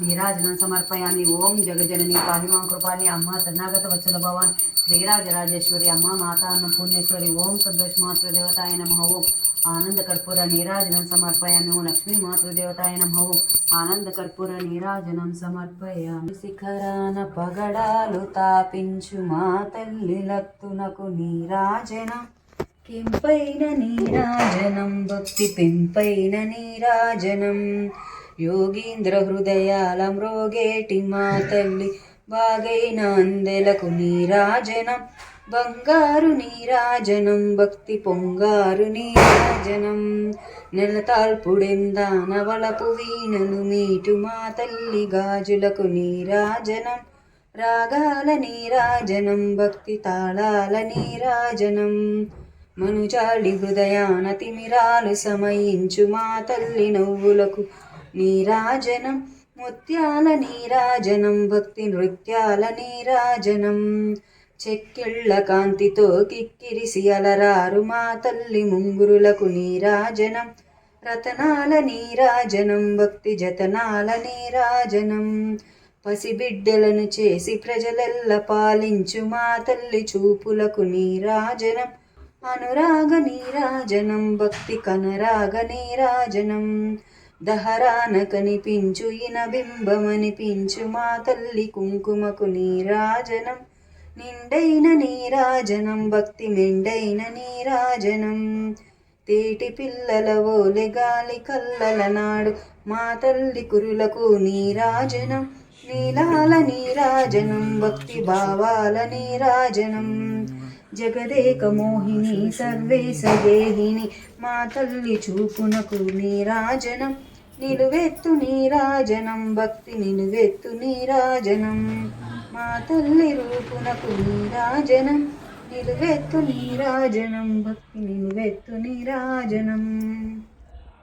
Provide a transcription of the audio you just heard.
నీరాజనం సమర్పయామి. ఓం జగజనని పాహిమాం కృపాని అమ్మ శరణాగత వచ్చల భవాన్. శ్రీరాజరాజేశ్వరి అమ్మ మాతా అన్న పుణ్యేశ్వరి. ఓం సంతోష్ మాతృదేవతాయ నమ. ఓం ఆనంద కర్పూర నీరాజనం సమర్పయామి. ఓం లక్ష్మీ మాతృదేవతాయ నమ. ఓం ఆనంద కర్పూర నీరాజనం సమర్పయామి. శిఖరాన పగడాలు తాపించు మా తల్లి లత్తునకు నీరాజన. కెంపైన నీరాజనం భక్తి పెంపైన నీరాజనం. యోగీంద్ర హృదయాల మ్రోగేటి మా తల్లి బాగైన అందెలకు నీరాజనం. బంగారు నీరాజనం భక్తి పొంగారు నీరాజనం. నెలతాల్పుడెందాన వలపు వీణలు మీటు మా తల్లి గాజులకు నీరాజనం. రాగాల నీరాజనం భక్తి తాళాల నీరాజనం. మనుజాళి హృదయాన తిమిరాలు సమయించు మా తల్లి నవ్వులకు నీరాజనం ముత్యాల నీరాజనం భక్తి నృత్యాల నీరాజనం. చెక్కిళ్ళ కాంతితో కిక్కిరిసి అలరారు మా తల్లి ముంగురులకు నీరాజనం. రతనాల నీరాజనం భక్తి జతనాల నీరాజనం. పసిబిడ్డలను చేసి ప్రజలెల్ల పాలించు మా తల్లి చూపులకు నీరాజనం. అనురాగ నీరాజనం భక్తి కనరాగ నీరాజనం. దహరాన కనిపించు ఇన బింబమనిపించు మా తల్లి కుంకుమకు నీరాజనం. నిండైన నీరాజనం భక్తి మెండైన నీరాజనం. తేటి పిల్లల ఓలె గాలి కల్లల నాడు మా తల్లి కురులకు నీరాజనం. నీలాల నీరాజనం భక్తి భావాల నీరాజనం. జగదేక మోహిని సర్వేశ దేహిని మా తల్లి చూపునకు నీరాజనం నిలువెత్తు నీరాజనం భక్తి నిలువెత్తు నీరాజనం మా తల్లి రూపునకు నీరాజనం నిలువెత్తు నీరాజనం భక్తి నిలువెత్తు నీరాజనం